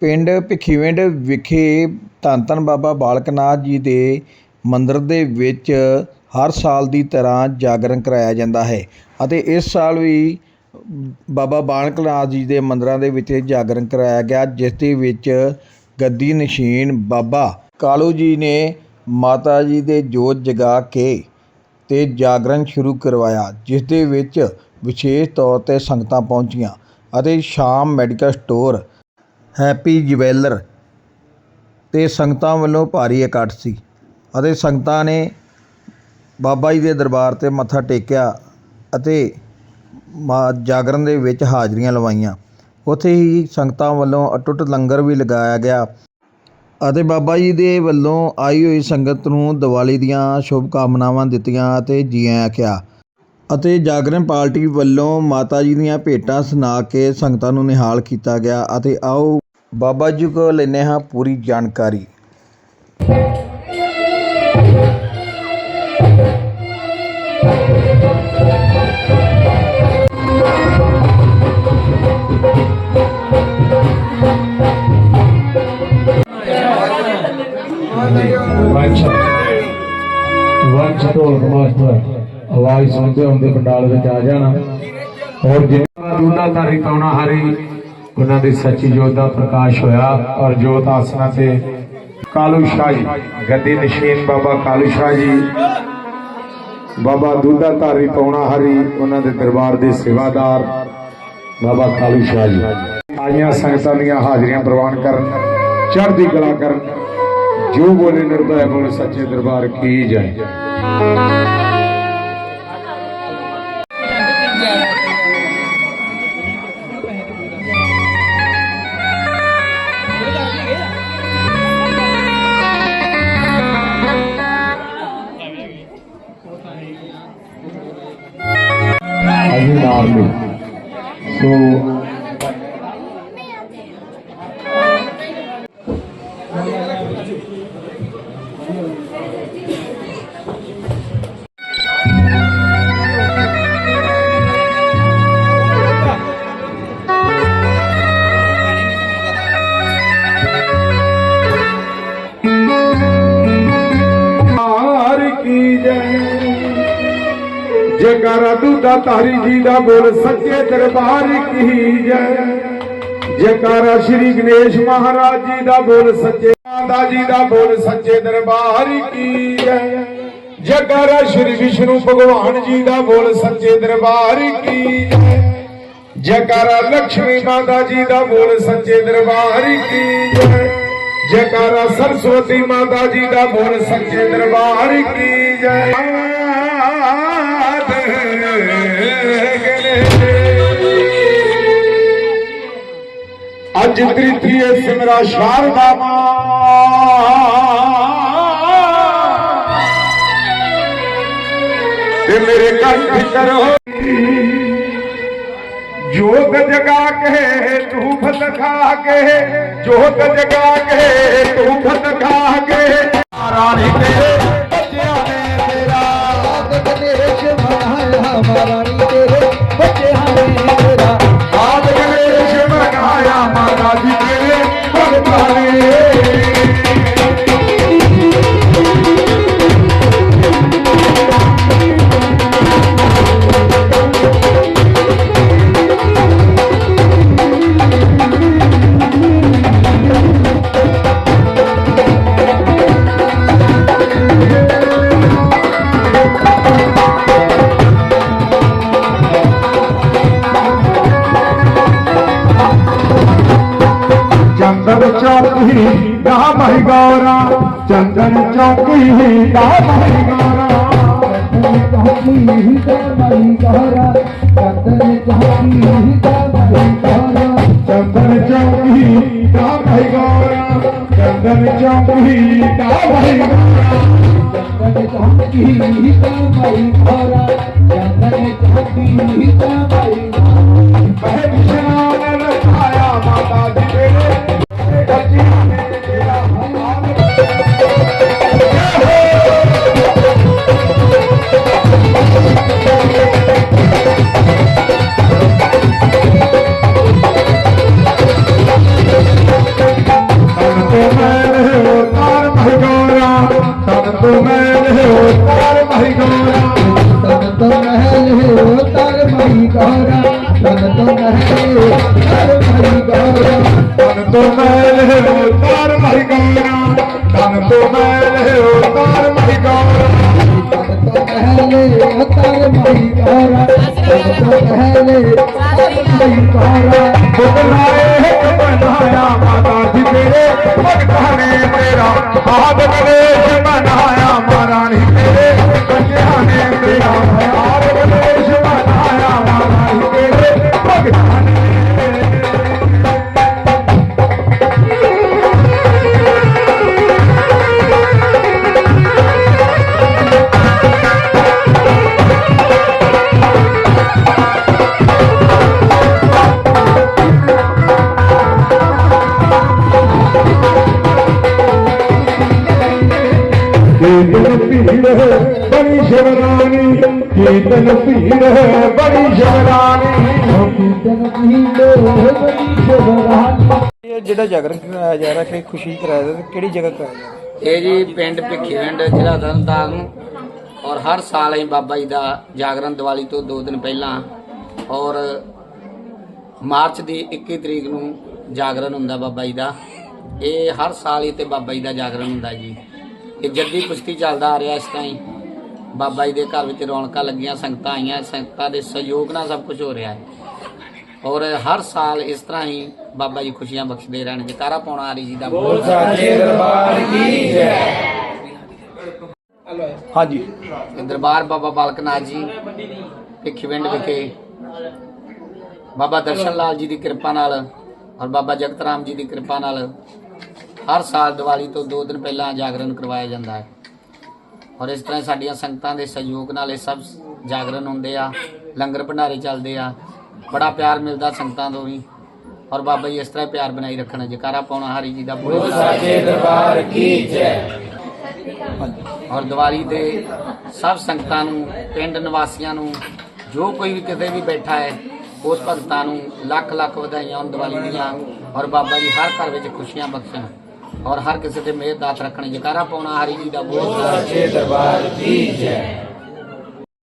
ਪਿੰਡ ਭਿੱਖੀਵਿੰਡ ਵਿਖੇ ਧੰਨ ਧੰਨ ਬਾਬਾ ਬਾਲਕ ਨਾਥ ਜੀ ਦੇ ਮੰਦਿਰ ਦੇ ਵਿੱਚ ਹਰ ਸਾਲ ਦੀ ਤਰ੍ਹਾਂ ਜਾਗਰਣ ਕਰਾਇਆ ਜਾਂਦਾ ਹੈ ਅਤੇ ਇਸ ਸਾਲ ਵੀ ਬਾਬਾ ਬਾਲਕ ਨਾਥ ਜੀ ਦੇ ਮੰਦਿਰਾਂ ਦੇ ਵਿੱਚ ਜਾਗਰਣ ਕਰਾਇਆ ਗਿਆ, ਜਿਸ ਦੇ ਵਿੱਚ ਗੱਦੀ ਨਸ਼ੀਨ ਬਾਬਾ ਕਾਲੂ ਜੀ ਨੇ ਮਾਤਾ ਜੀ ਦੇ ਜੋਤ ਜਗਾ ਕੇ ਤੇ ਜਾਗਰਣ ਸ਼ੁਰੂ ਕਰਵਾਇਆ, ਜਿਸ ਦੇ ਵਿੱਚ ਵਿਸ਼ੇਸ਼ ਤੌਰ ਤੇ ਸੰਗਤਾਂ ਪਹੁੰਚੀਆਂ ਅਤੇ ਸ਼ਾਮ ਮੈਡੀਕਲ ਸਟੋਰ ਹੈਪੀ ਜਵੈਲਰ ਤੇ ਸੰਗਤਾਂ ਵੱਲੋਂ ਭਾਰੀ ਇਕੱਠ ਸੀ ਅਤੇ ਸੰਗਤਾਂ ਨੇ ਬਾਬਾ ਜੀ ਦੇ ਦਰਬਾਰ ਤੇ ਮੱਥਾ ਟੇਕਿਆ ਅਤੇ ਮਾ ਜਾਗਰਣ ਦੇ ਵਿੱਚ ਹਾਜ਼ਰੀਆਂ ਲਵਾਈਆਂ। ਉੱਥੇ ਹੀ ਸੰਗਤਾਂ ਵੱਲੋਂ ਅਟੁੱਟ ਲੰਗਰ ਵੀ ਲਗਾਇਆ ਗਿਆ ਅਤੇ ਬਾਬਾ ਜੀ ਦੇ ਵੱਲੋਂ ਆਈ ਹੋਈ ਸੰਗਤ ਨੂੰ ਦੀਵਾਲੀ ਦੀਆਂ ਸ਼ੁਭ ਕਾਮਨਾਵਾਂ ਦਿੱਤੀਆਂ ਅਤੇ ਜੀ ਆਇਆਂ ਆਖਿਆ ਅਤੇ ਜਾਗਰਣ ਪਾਰਟੀ ਵੱਲੋਂ ਮਾਤਾ ਜੀ ਦੀਆਂ ਭੇਟਾਂ ਸੁਣਾ ਕੇ ਸੰਗਤਾਂ ਨੂੰ ਨਿਹਾਲ ਕੀਤਾ ਗਿਆ ਅਤੇ ਆਓ ਬਾਬਾ ਜੀ ਕੋਲ ਲੈਂਦੇ ਹਾਂ ਪੂਰੀ ਜਾਣਕਾਰੀ। ਵੰਸ਼ ਵੰਸ਼ ਮਾਸਟਰ ਆਵਾਜ਼ ਸੁਣਦੇ ਹੁੰਦੇ ਪੰਡਾਲ ਵਿੱਚ ਆ ਜਾਣਾ। ਔਰ ਜਿਨ੍ਹਾਂ ਦੂਨਾ ਧਾਰੀ ਪਾਉਣਾ ਹਰੀ। ਉਹਨਾਂ ਦੀ ਸੱਚੀ ਜੋਤ ਦਾ ਪ੍ਰਕਾਸ਼ ਹੋਇਆ ਔਰ ਜੋਤ ਆਸਨਾ ਤੇ ਕਾਲੂ ਸ਼ਾਹ ਜੀ ਗੱਦੀ ਨਸ਼ੀਨ ਬਾਬਾ ਕਾਲੂ ਸ਼ਾਹ ਜੀ, ਬਾਬਾ ਦੂਦਾ ਧਾਰੀ ਪਾਉਣਾ ਹਰੀ ਉਹਨਾਂ ਦੇ ਦਰਬਾਰ ਦੇ ਸੇਵਾਦਾਰ ਬਾਬਾ ਕਾਲੂ ਸ਼ਾਹ ਜੀ। ਆਈਆਂ ਸੰਗਤਾਂ ਦੀਆਂ ਹਾਜ਼ਰੀਆਂ ਪ੍ਰਵਾਨ ਕਰਨ, ਚੜ੍ਹਦੀ ਕਲਾ ਕਰਨ, ਜੋ ਬੋਲੇ ਨਿਰਭੈ ਬੋਲੇ ਸੱਚੇ ਦਰਬਾਰ ਕੀ ਜਾਏ ਅਜੀ ਨਾਮ ਸੋ ਜੈਕਾਰਾ ਦੁੱਧਾ ਤਾਰੀ ਜੀ ਦਾ ਬੋਲ ਸੱਚੇ ਦਰਬਾਰ ਕੀ ਜੈ, ਜੇਕਰ ਸ਼੍ਰੀ ਗਣੇਸ਼ ਮਹਾਰਾਜ ਜੀ ਦਾ ਬੋਲ ਸੱਚੇ ਮਾਤਾ ਜੀ ਦਾ ਬੋਲ ਸੱਚੇ ਦਰਬਾਰ ਕੀ ਜੈ, ਜੇਕਰ ਸ਼੍ਰੀ ਵਿਸ਼ਨੂੰ ਭਗਵਾਨ ਜੀ ਦਾ ਬੋਲ ਸੱਚੇ ਦਰਬਾਰ ਕੀ ਜੈ, ਜੇਕਰ ਲక్ష్ਮੀ ਮਾਤਾ ਜੀ ਦਾ ਬੋਲ ਸੱਚੇ ਦਰਬਾਰ ਕੀ ਜੈ, ਜੈਕਾਰਾ ਸਰਸਵਤੀ ਮਾਤਾ ਜੀ ਦਾ ਬੋਲ ਸੱਚੇ ਦਰਬਾਰ ਕੀ ਜੈ। ਅੱਜ ਤ੍ਰਿਤੀਏ ਸਿਮਰਾ ਸ਼ਾਰਦਾ ਮਾਂ ਤੇ ਮੇਰੇ ਕੰਠ ਕਰੋ ਜੋਤ ਜਗਾ ਕੇ ਧੂਪ ਦਿਖਾ ਕੇ, ਜੋਤ ਜਗਾ ਕੇ ਧੂਪ ਦਿਖਾ ਕੇ। ਰਾਣੀ ਤੇਰੇ ਬੱਚਿਆਂ ਨੇ ਤੇਰਾ ਗਣੇਸ਼ ਮਨਾਇਆ ਮਹਾਰਾਣੀ ਤੇਰੇ गोरा चंदन चौकी ही दामन चंदन चौकी का चंदन चौकी का भैया चंदन चौकी तो मैल है उतार माई गौरा तन तो मैल है उतार माई गौरा तन तो पहले उतार माई गौरा तन तो पहले उतार माई गौरा ਬੜੀ ਸ਼ਿਵਰਾਣੀ ਕੀਰਤਨ ਹੈ ਬੜੀ ਸ਼ਿਵਰਾਣੀ ਕੀਰਤਨ ਕੀਲੇ ਬੜੀ ਸ਼ਬਦਾਨ ਇਹ ਜਿਹੜਾ ਜਾਗਰਣ ਕਰਾਇਆ ਜਾ ਰਿਹਾ ਕਿ ਖੁਸ਼ੀ ਕਰਾਇਆ ਜਾ ਰਿਹਾ ਕਿਹੜੀ ਜਗ੍ਹਾ ਕਰਾਇਆ ਜਾ ਰਿਹਾ? ਇਹ ਜੀ ਪਿੰਡ ਭਿੱਖੀਵਿੰਡ ਜ਼ਿਲ੍ਹਾ ਤਰਨਤਾਰਨ ਔਰ ਹਰ ਸਾਲ ਅਸੀਂ ਬਾਬਾ ਜੀ ਦਾ ਜਾਗਰਣ ਦੀਵਾਲੀ ਤੋਂ 2 ਦਿਨ ਪਹਿਲਾਂ। ਔਰ ਮਾਰਚ ਦੀ 21 ਤਰੀਕ ਨੂੰ ਜਾਗਰਣ ਹੁੰਦਾ ਬਾਬਾ ਜੀ ਦਾ। ਇਹ ਹਰ ਸਾਲ ਹੀ ਤੇ ਬਾਬਾ ਜੀ ਦਾ ਜਾਗਰਣ ਹੁੰਦਾ ਜੀ। ਇਹ ਜੱਦੀ ਕੁਸ਼ਤੀ ਚੱਲਦਾ ਆ ਰਿਹਾ ਇਸ ਹੀ ਬਾਬਾ ਜੀ ਦੇ ਘਰ ਵਿੱਚ ਰੌਣਕਾਂ ਲੱਗੀਆਂ ਸੰਗਤਾਂ ਆਈਆਂ ਸੰਗਤਾਂ ਦੇ ਸਹਿਯੋਗ ਨਾਲ ਸਭ ਕੁਝ ਹੋ ਰਿਹਾ ਹੈ। ਔਰ ਹਰ ਸਾਲ ਇਸ ਤਰ੍ਹਾਂ ਹੀ ਬਾਬਾ ਜੀ ਖੁਸ਼ੀਆਂ ਬਖਸ਼ਦੇ ਰਹਿਣ ਜਕਾਰਾ ਪਾਉਣਾ ਹਰੀ ਜੀ ਦਾ ਬੋਲ ਹਾਂਜੀ। ਇਹ ਦਰਬਾਰ ਬਾਬਾ ਬਾਲਕਨਾਥ ਜੀ ਭਿੱਖੀਵਿੰਡ ਵਿਖੇ। ਬਾਬਾ ਦਰਸ਼ਨ ਲਾਲ ਜੀ ਦੀ ਕਿਰਪਾ ਨਾਲ ਔਰ ਬਾਬਾ ਜਗਤ ਰਾਮ ਜੀ ਦੀ ਕਿਰਪਾ ਨਾਲ ਹਰ ਸਾਲ ਦੀਵਾਲੀ ਤੋਂ 2 ਦਿਨ ਪਹਿਲਾਂ ਜਾਗਰਣ ਕਰਵਾਇਆ ਜਾਂਦਾ ਹੈ। ਔਰ ਇਸ ਤਰ੍ਹਾਂ ਸਾਡੀਆਂ ਸੰਗਤਾਂ ਦੇ ਸਹਿਯੋਗ ਨਾਲ ਇਹ ਸਭ ਜਾਗਰਣ ਹੁੰਦੇ ਆ ਲੰਗਰ ਭੰਡਾਰੇ ਚੱਲਦੇ ਆ। ਬੜਾ ਪਿਆਰ ਮਿਲਦਾ ਸੰਗਤਾਂ ਤੋਂ ਵੀ। ਔਰ ਬਾਬਾ ਜੀ ਇਸ ਤਰ੍ਹਾਂ ਪਿਆਰ ਬਣਾਈ ਰੱਖਣਾ ਜਕਾਰਾ ਪਾਉਣਾ ਹਰੀ ਜੀ ਦਾ ਬੋਲ। ਔਰ ਦੀਵਾਲੀ ਦੇ ਸਭ ਸੰਗਤਾਂ ਨੂੰ ਪਿੰਡ ਨਿਵਾਸੀਆਂ ਨੂੰ ਜੋ ਕੋਈ ਵੀ ਕਿਤੇ ਵੀ ਬੈਠਾ ਹੈ ਉਸ ਭਗਤਾਂ ਨੂੰ ਲੱਖ ਲੱਖ ਵਧਾਈਆਂ ਹੋਣ ਦੀਵਾਲੀ ਦੀਆਂ। ਔਰ ਬਾਬਾ ਜੀ ਹਰ ਘਰ ਵਿੱਚ ਖੁਸ਼ੀਆਂ ਬਖਸ਼ਣ। ਔਰ ਹਰ ਕਿਸੇ ਤੇ ਮਿਹਰ ਦਾਤ ਰੱਖਣ ਜਕਾਰਾ ਪਾਉਣਾ ਹਰੀ ਜੀ ਦਾ ਬੋਲ